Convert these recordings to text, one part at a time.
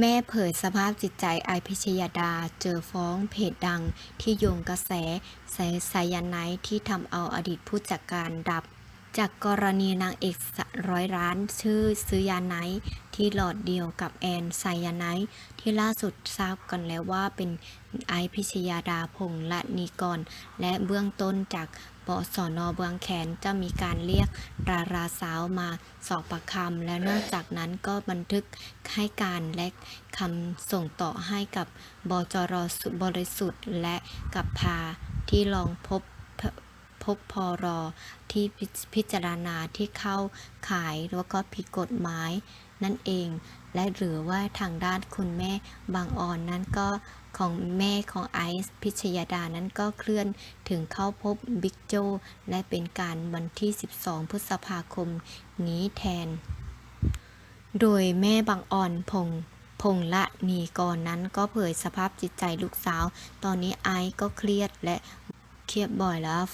แม่เผยสภาพจิตใจไอพิชยาดา เจอฟ้องเพจดังที่โยงกระแสส่ไซยาไนท์ที่ทำเอาอดีตผู้จัดการดับ จากกรณีนางเอกร้อยล้าน ชื่อซื้อยาไนที่หลอดเดียวกับแอนไซยาไนท์ที่ล่าสุดทราบกันแล้วว่าเป็นไอพิชยาดาพงษ์ละนีกร และเบื้องต้นจากปสนเบืองแขนจะมีการเรียกดาราสาวมาสอบปากคำและนอกจากนั้นก็บันทึกให้การและคำส่งต่อให้กับบจรสุบริสุทธิ์และกับพาที่ลองพบ พบพอรอที่พิจารณาที่เข้าขายแล้วก็ผิดกฎหมายนั่นเอง และหรือว่าทางด้านคุณแม่บางอ่อนนั้นก็ของแม่ของไอซ์พิชยาดานั้นก็เคลื่อนถึงเข้าพบบิ๊กโจและเป็นการวันที่ 12 พฤษภาคมนี้แทน โดยแม่บางอ่อนพงพงละนีกรนั้นก็เผยสภาพจิตใจลูกสาว ตอนนี้ไอซ์ก็เครียดและ เครียดบ่อยแล้ว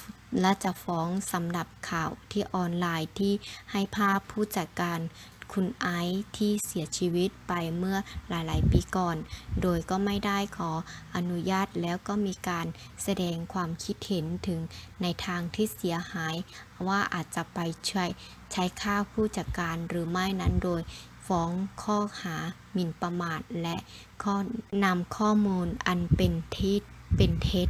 และจะฟ้องสำหรับข่าวที่ออนไลน์ที่ให้ภาพผู้จัดการคุณไอซ์ที่เสียชีวิตไปเมื่อหลาย ๆ ปีก่อน โดยก็ไม่ได้ขออนุญาตแล้วก็มีการแสดงความคิดเห็นถึงในทางที่เสียหาย ว่าอาจจะไปใช้ใช้ค่าผู้จัดการหรือไม่นั้นโดยฟ้องข้อหาหมิ่นประมาทและข้อนำข้อมูลอันเป็นเท็จเป็นเท็จ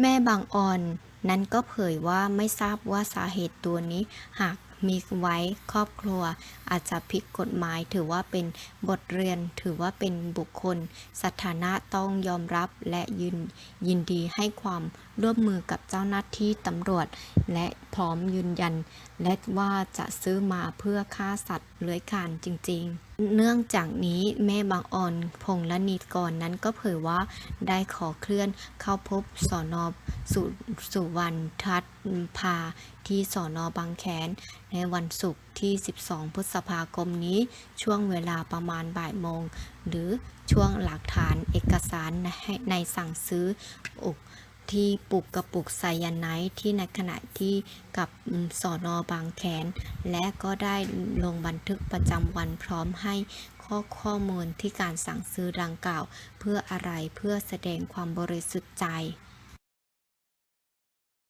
แม่บางอ่อนนั้นก็เผยว่าไม่ทราบว่าสาเหตุตัวนี้หาก มีไว้ครอบครัว อาจจะผิดกฎหมายถือว่าเป็นบทเรียนถือว่าเป็นบุคคล สถานะต้องยอมรับและยินยินดีให้ความร่วมมือกับเจ้าหน้าที่ตำรวจ และพร้อมยืนยัน และว่าจะซื้อมาเพื่อฆ่าสัตว์เลื้อยคลานจริง ๆ เนื่องจากนี้แม่บางอ่อนพงและนีกรนั้นก็เผยว่าได้ขอเคลื่อนเข้าพบสอนอบสสุวรรณทัศน์ พาที่สอนอบางแขน ในวันศุกร์ที่ 12 พฤษภาคมนี้ ช่วงเวลาประมาณบ่ายโมง หรือช่วงหลักฐานเอกสารในในสั่งซื้ออุกที่ปุกกระปุกไซยาไนท์ที่ในขณะที่กับสอนอบางแขน และก็ได้ลงบันทึกประจำวันพร้อมให้ข้อข้อมูลที่การสั่งซื้อดังกล่าว เพื่ออะไรเพื่อแสดงความบริสุทธิ์ใจ